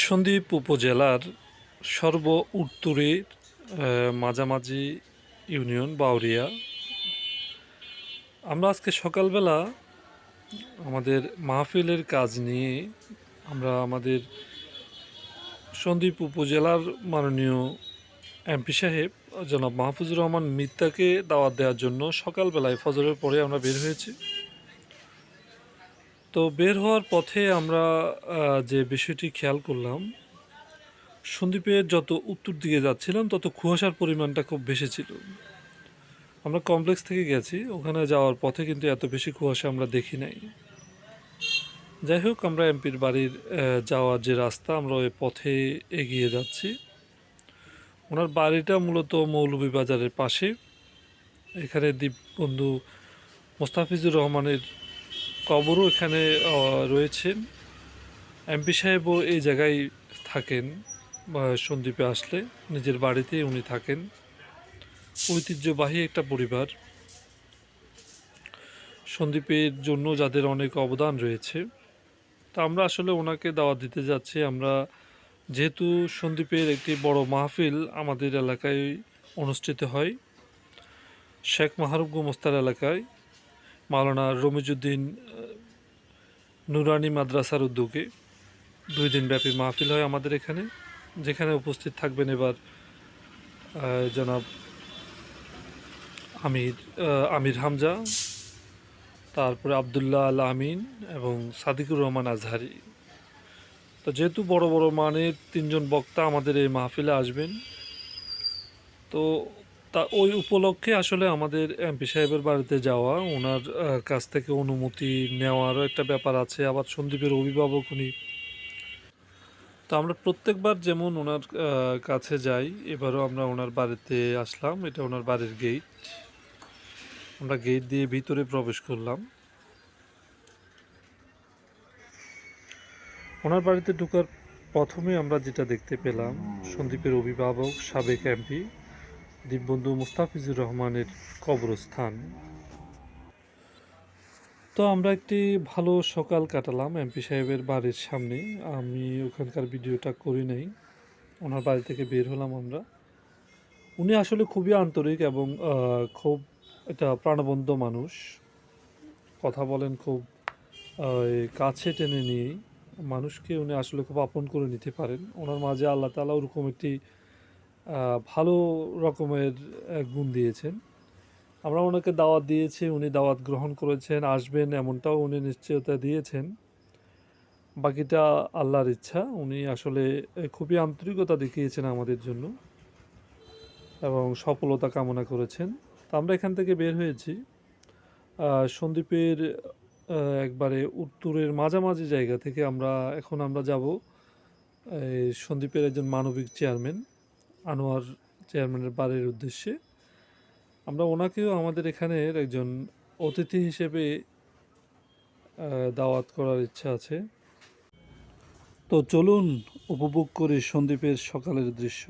সন্দ্বীপ উপজেলার সর্ব উত্তরের মাঝামাঝি ইউনিয়ন বাউরিয়া। আমরা আজকে সকালবেলা আমাদের মাহফিলের কাজ নিয়ে আমরা আমাদের সন্দ্বীপ উপজেলার মাননীয় এমপি সাহেব, জনাব মাহফুজুর রহমান মিত্তাকে দাওয়াত দেওয়ার জন্য সকালবেলায় ফজরের পরে আমরা বের হয়েছি। তো বের হওয়ার পথে আমরা যে বিষয়টি খেয়াল করলাম সন্দ্বীপের যত উত্তর দিকে যাচ্ছিলাম, তত কুয়াশার পরিমাণটা খুব বেশি ছিল। আমরা কমপ্লেক্স থেকে গেছি, ওখানে যাওয়ার পথে কিন্তু এত বেশি কুয়াশা আমরা দেখি নাই। যাই হোক, আমরা এমপির বাড়ির যাওয়ার যে রাস্তা, আমরা ওই পথে এগিয়ে যাচ্ছি। ওনার বাড়িটা মূলত মৌলভীবাজারের পাশে। এখানে দীপবন্ধু মোস্তাফিজুর রহমানের কবরও এখানে রয়েছেন। এমপি সাহেবও এই জায়গায় থাকেন সন্দ্বীপে আসলে। নিজের বাড়িতে উনি থাকেন। ঐতিহ্যবাহী একটা পরিবার। সন্দ্বীপের জন্য যাদের অনেক অবদান রয়েছে। তা আমরা আসলে ওনাকে দাওয়াত দিতে যাচ্ছি। আমরা যেহেতু সন্দ্বীপের একটি বড় মাহফিল আমাদের এলাকায় অনুষ্ঠিত হয়, শেখ মাহরুব গোমস্তার এলাকায়। মাওলানা রমিজুদ্দিন নুরানি মাদ্রাসার উদ্যোগে দুই দিন ব্যাপী মাহফিল হয় আমাদের এখানে, যেখানে উপস্থিত থাকবেন এবার জনাব আমির আমির হামজা, তারপরে আবদুল্লাহ আল আমিন এবং সাদিকুর রহমান আজহারি। তো যেহেতু বড় বড় মানের তিনজন বক্তা আমাদের এই মাহফিলে আসবেন, তো তা ওই উপলক্ষে আসলে আমাদের এমপি সাহেবের বাড়িতে যাওয়া ওনার কাছ থেকে অনুমতি নেওয়ারও একটা ব্যাপার আছে, আবার সন্দীপের অভিভাবক উনি। তো আমরা প্রত্যেকবার যেমন ওনার কাছে যাই, এবারও আমরা ওনার বাড়িতে আসলাম, এটা ওনার বাড়ির গেট আমরা গেট দিয়ে ভিতরে প্রবেশ করলাম। ওনার বাড়িতে ঢুকার প্রথমে আমরা যেটা দেখতে পেলাম, সন্দীপের অভিভাবক, সাবেক এমপি। দীপবন্ধু মুস্তাফিজুর রহমানের কবরস্থান। তো আমরা একটি ভালো সকাল কাটালাম এমপি সাহেবের বাড়ির সামনে। আমি ওখানকার ভিডিওটা করি নাই, ওনার বাড়ি থেকে বের হলাম আমরা। উনি আসলে খুবই আন্তরিক এবং খুব এটা প্রাণবন্ত মানুষ। কথা বলেন খুব কাছে টেনে নিয়ে মানুষকে উনি আসলে খুব আপন করে নিতে পারেন। ওনার মাঝে আল্লাহ তালা ওরকম একটি ভালো রকমের গুণ দিয়েছেন। আমরা ওনাকে দাওয়াত দিয়েছি উনি দাওয়াত গ্রহণ করেছেন আসবেন এমনটাও উনি নিশ্চয়তা দিয়েছেন। বাকিটা আল্লাহর ইচ্ছা উনি আসলে খুবই আন্তরিকতা দেখিয়েছেন আমাদের জন্য এবং সফলতা কামনা করেছেন। তো আমরা এখান থেকে বের হয়েছি। আহ, সন্দ্বীপের একবারে উত্তরের মাঝামাঝি জায়গা থেকে আমরা এখন আমরা যাব এই সন্দ্বীপের একজন মানবিক চেয়ারম্যান। আনোয়ার চেয়ারম্যানের বাড়ির উদ্দেশ্যে। আমরা ওনাকেও আমাদের এখানের একজন অতিথি হিসেবে দাওয়াত করার ইচ্ছা আছে। তো চলুন উপভোগ করি সন্দীপের সকালের দৃশ্য।